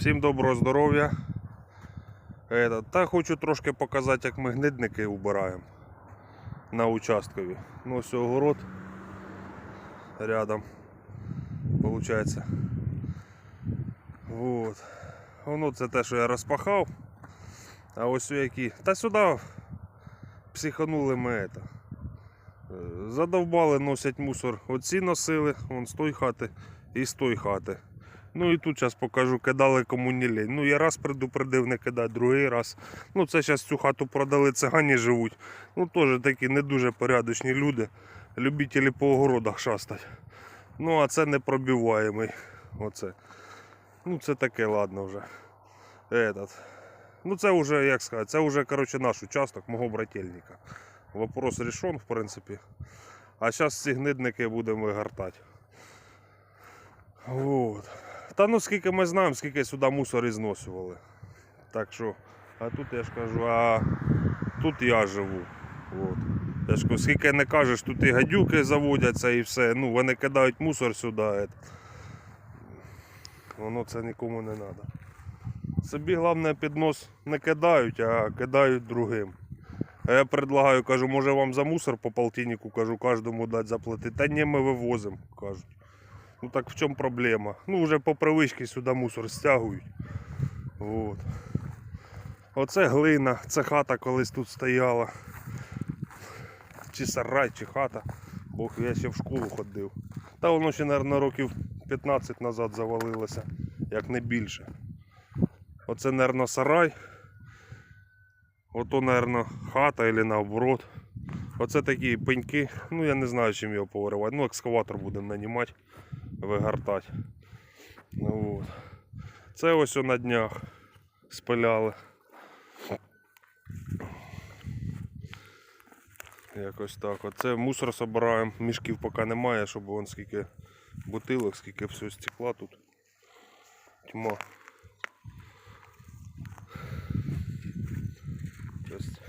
Всім доброго здоров'я. Та хочу трошки показати, як ми гнидники убираємо на участкові. Ну, ось огород рядом. Получається. Вот. Воно це те, що я розпахав. А ось які. Та сюди психанули ми это. Задовбали, носять мусор. Оці носили, вон з тої хати і з тої хати. Ну і тут зараз покажу, кидали кому не лень. Ну я раз предупредив не кидати, другий раз. Ну це зараз цю хату продали, цигані живуть. Ну теж такі не дуже порядочні люди. Любителі по огородах шастать. Ну а це непробиваємий. Оце. Ну це таке, ладно вже. Этот. Ну це вже, як сказати, це вже коротше, наш участок мого брательника. Вопрос решен, в принципі. А зараз ці гнидники будемо вигортати. Вот. Та ну скільки ми знаємо, скільки сюди мусор і зносювали. Так що, а тут я ж кажу, а тут я живу. От. Я ж кажу, скільки не кажеш, тут і гадюки заводяться і все. Ну, вони кидають мусор сюди. Воно це нікому не треба. Собі головне під нос не кидають, а кидають другим. А я предлагаю, кажу, може вам за мусор по полтиннику, кажу, кожному дати заплатити. Та ні, ми вивозимо, кажуть. Ну так в чому проблема? Ну вже по привичці сюди мусор стягують. От. Оце глина, це хата колись тут стояла. Чи сарай, чи хата. Бог, я ще в школу ходив. Та воно ще, мабуть, років 15 назад завалилося, як не більше. Оце, мабуть, сарай. Ото, мабуть, хата або наоборот. Оце такі пеньки. Ну я не знаю, чим його повиривати. Ну, екскаватор будемо нанімати, вигортати. Ну, от. Це ось на днях спиляли. Якось так. Оце мусор собираємо. Мішків поки немає, щоб вон скільки бутилок, скільки всього стекла тут. Тьма. Тобто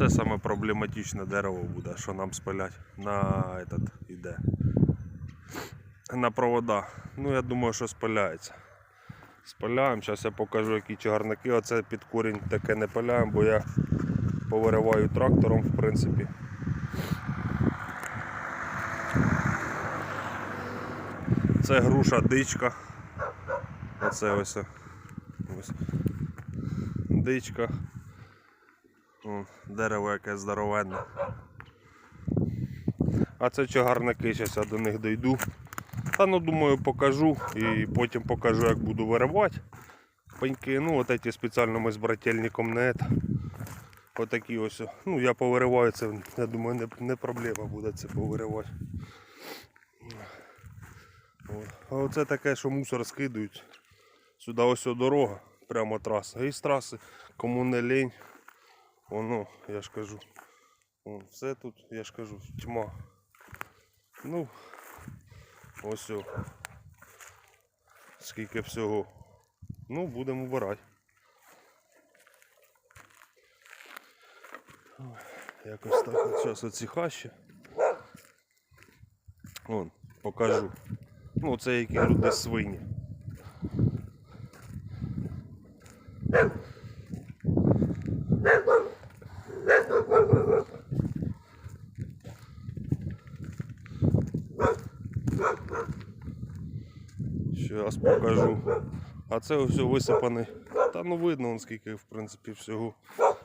Оце саме проблематичне дерево буде, що нам спилять на этот іде. На провода. Ну я думаю, що спиляється. Спиляємо. Зараз я покажу, які чагарники. Оце під корінь таке не пиляємо, бо я повириваю трактором, в принципі. Це груша дичка. Оце ось. ось. Дичка. Дерево яке здоровенне. А це чагарники, зараз я до них дойду. Та ну думаю покажу і потім покажу як буду виривати. Пеньки, ну от ці спеціально ми з брательником не это. Отакі ось. Ну я повириваю це, я думаю, не, не проблема буде це повиривати. А оце таке, що мусор скидують. Сюди ось дорога, прямо траса. І з траси, кому не лінь. Воно, я ж кажу. Все тут, я ж кажу, тьма. Ну, ось о. Скільки всього. Ну, будемо вбирати. Якось так от зараз оці хащі. Вон, покажу. Ну, це які люди свині. Зараз покажу. А це все висипаний. Та ну видно, вон скільки в принципі всього,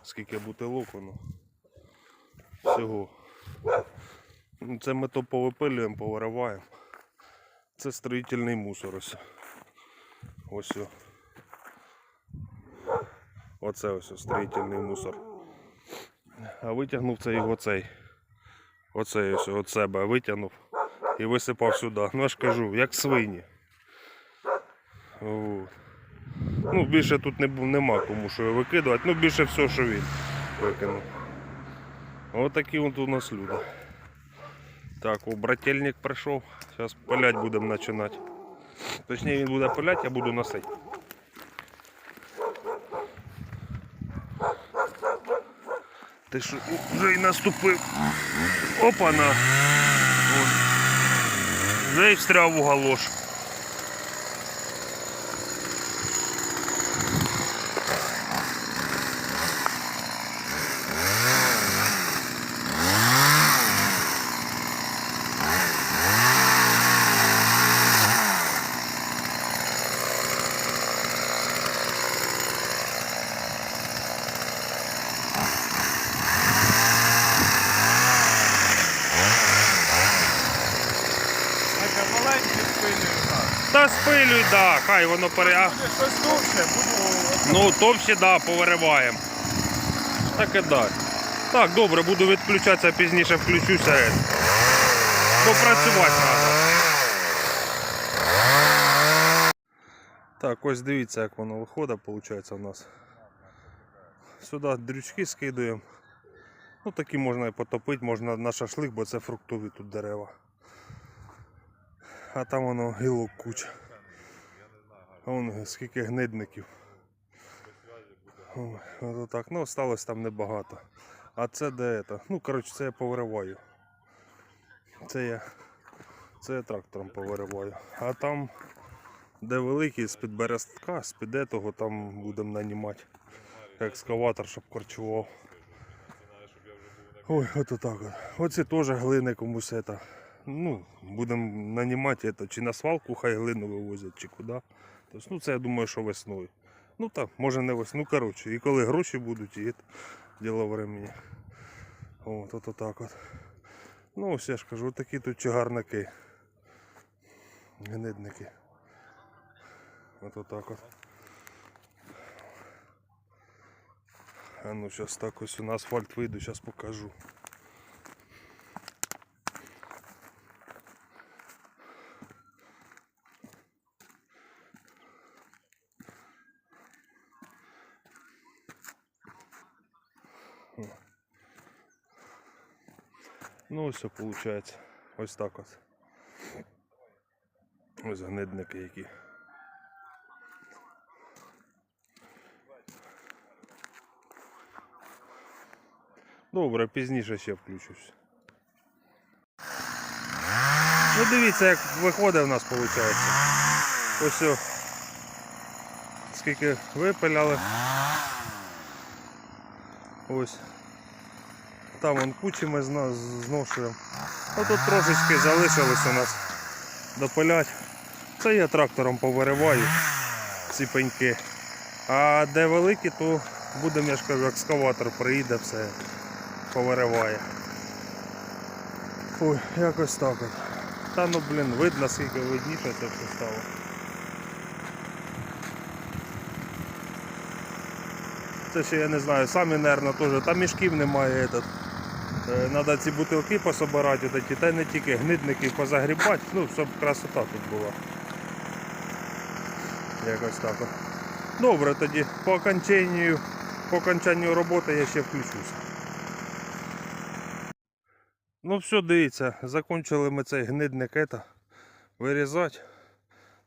скільки бутилок воно. Всього. Це ми то повипилюємо, повириваємо. Це строїтельний мусор ось. Ось. Оце ось строїтельний мусор. А витягнув це його цей. Оцей ось от себе витягнув і висипав сюди. Ну я ж кажу, як свині. Ну, більше тут не, нема кому що його викидувати. Ну, більше все, що він викинув. Отакі от у нас люди. Так, о, брательник прийшов. Зараз пилять будемо починати. Точніше він буде пиляти, я буду носити. Ти що вже і наступив. Опана. От. Вже й встряв у галош. Да, хай воно пере. щось довше, буду Ну, товще, да, повириваємо. Так і далі. Так, добре, буду відключатися, пізніше включуся. е. Бо працювати треба. Так, ось дивіться, як воно виходить, виходить у нас. Сюди дрючки скидуємо. Ну такі можна і потопити, можна на шашлик, бо це фруктові тут дерева. А там воно гілок куча. А вон скільки гнидників. Ой, Ото так. Ну, осталось там небагато. А це де це? Ну, коротше, це я повириваю. Це я. Це я трактором повириваю. А там, де великий, з-під берестка, з-під етого, там будемо нанімати екскаватор, щоб корчував. Ой, от так от. Оці теж глини комусь это. Ну, будемо нанімати чи на свалку хай глину вивозять, чи куди. Тобто, ну, це я думаю, що весною. Ну так, може не весною. Ну, коротше, і коли гроші будуть, і діло времени. От, от, отак от. Ну, ось я ж кажу, такі тут чагарники. Гнидники. От отак от. А ну зараз так ось на асфальт вийду, зараз покажу. Ну ось виходить. Ось так от. Ось гнидники які. Добре, пізніше ще включусь. Ну дивіться, як виходить в нас виходить. Ось скільки випиляли. Ось. Там вон кучі ми зношуємо. Ну тут трошечки залишилось у нас допилять. Це я трактором повириваю ці пеньки. А де великі, то будемо, я ж кажу, екскаватор приїде, все повириває. Ой, якось так от. Та ну блін, видно скільки видніше це все стало. Це ще я не знаю, самі, мабуть, теж. Там мішків немає. Этот. Треба ці бутилки пособирати, ці, та не тільки гнидники позагрібати, ну, щоб красота тут була. Якось так. Добре, тоді по окончанню, по окончанню роботи я ще включуся. Ну все, дивіться, закончили ми цей гнидник ета, вирізати.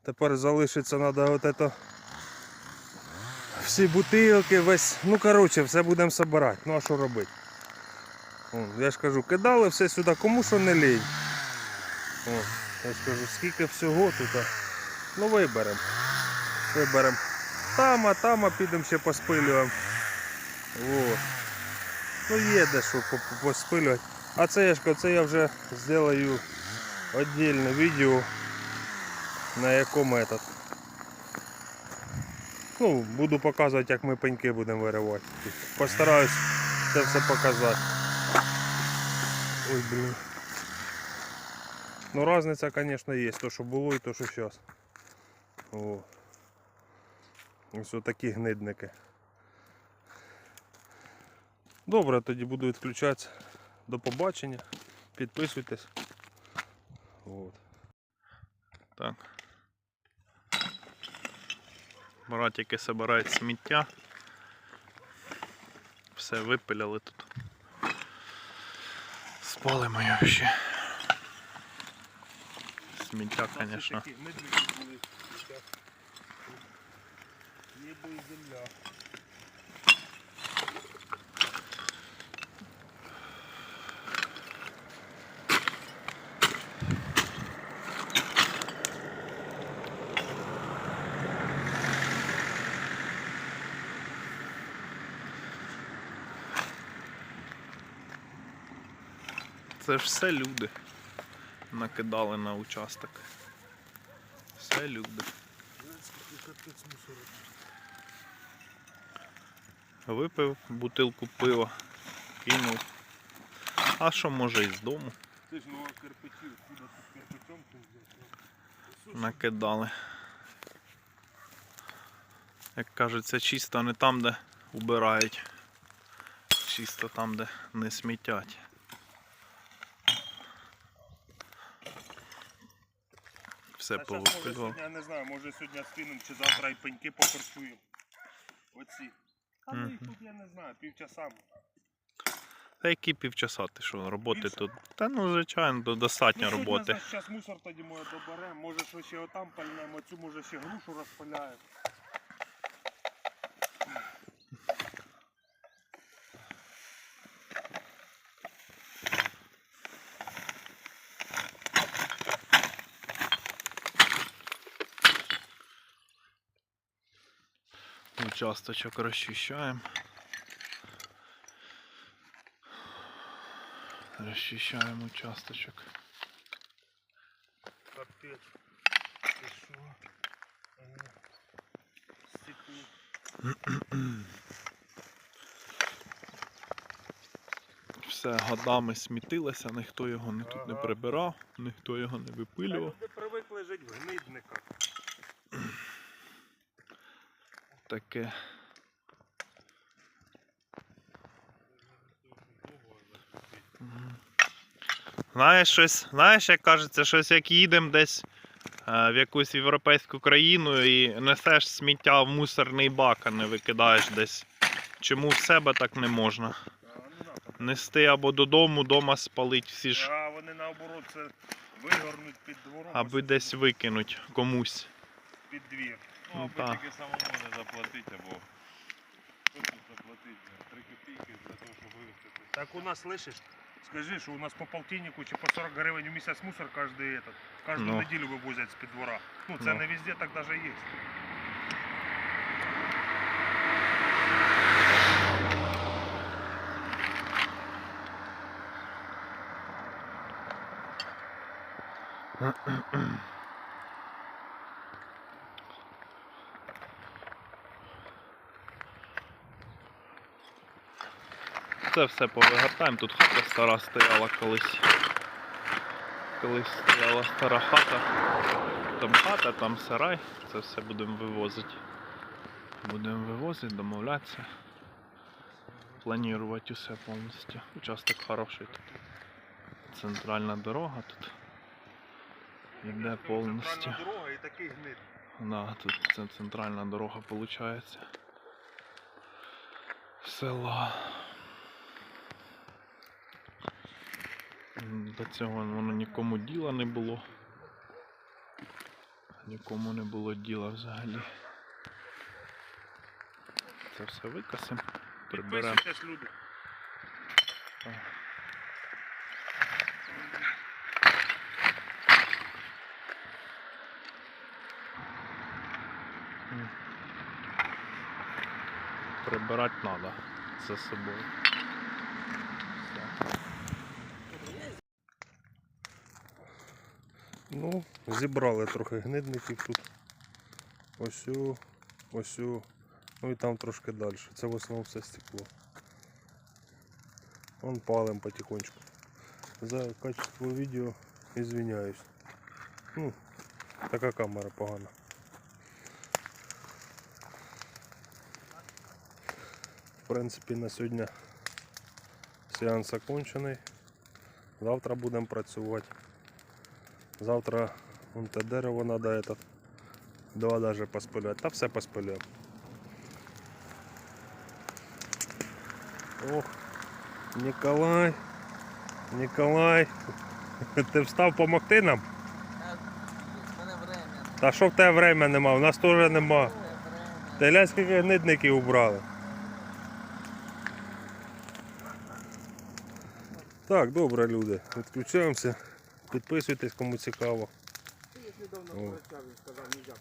Тепер залишиться треба от это, всі бутилки, весь. Ну коротше, все будемо збирати. Ну а що робити? Я ж кажу, кидали все сюди, кому що не лінь. Я ж кажу, скільки всього тут. Ну виберемо. Виберемо. Там, а там, а підемо ще поспилюємо. О. Ну є де що по- по- поспилювати. А це я ж це я вже зроблю віддільне відео, на якому этот. Ну, буду показувати, як ми пеньки будемо виривати. Постараюсь це все показати. Ой, блин. Ну разниця, конечно, є. То, що було і то, що зараз. О. Ось такі гнидники. Добре, тоді буду відключатися. До побачення. Підписуйтесь. От. Так. Братики собирають сміття. Все випиляли тут. Спалимо його ще. Сміття, звісно. Небо і земля. Це ж все люди накидали на участок. Все люди. Випив бутилку пива, кинув. А що може і з дому Ти ж ну а кирпичів, куди тут кирпичом ти накидали. Як кажуть, це чисто не там, де убирають. Чисто там, де не смітять. Все повипилював. я не знаю, може сьогодні скинемо чи завтра і пеньки покорчуємо. Оці. А ну їх тут я не знаю, півчаса. Та які півчаса ти що, роботи Більше? тут. Та ну звичайно, до- достатньо Ну, роботи. Зараз мусор тоді моє доберемо, може що ще отам пальнемо, цю може ще грушу розпиляємо. Участочок розчищаємо. Розчищаємо участочок. Капець. Все годами смітилося, ніхто його не, тут не прибирав, ніхто його не випилював. Люди привикли жити в гнидниках. Таке. Знаєш щось, знаєш, як кажеться, щось як їдемо десь е, в якусь європейську країну і несеш сміття в мусорний бак, а не викидаєш десь. Чому в себе так не можна? Ну. Нести або додому, дома спалить всі ж, А вони наоборот це вигорнуть під двором. аби десь викинуть комусь. під двір. Ну, Ну, аби та. тільки самому не заплатити, або що тут заплатити? Три копійки для того, щоб вивезти. Так у нас, слышиш, скажи, що у нас по полтиннику чи по 40 гривень в місяць мусор кожний этот, кожну Ну. неділю вивозять з-під двора. Ну це Ну. не везде так даже є. Це все повигортаємо. Тут хата стара стояла колись. Колись стояла стара хата. Там хата, там сарай. Це все будемо вивозити. Будемо вивозити, домовлятися. Планувати усе повністю. Участок хороший тут. Центральна дорога тут. Іде повністю. Дорога і такий гнид. Да, тут це центральна дорога виходить. Села. До цього воно нікому діла не було. Нікому не було діла взагалі. Це все викосимо, приберемо. Прибирати треба за собою. Все. Ну, зібрали трохи гнидників тут. Ось, о, ось. Ну і там трошки далі. Це в основному все стекло. Вон палим потихонечку. За качество відео извиняюсь. Ну, така камера погана. В принципі, на сьогодні сеанс окончений. Завтра будемо працювати. Завтра вон те дерево надо этот. Два даже поспилять. Та все поспиляв. Ох, Ніколай. Ніколай. Ти встав помогти нам? Та що в тебе время нема? У нас теж нема. Глянь, скільки гнидників убрали. Так, добре, люди. Відключаємося. Підписуйтесь, кому цікаво. О.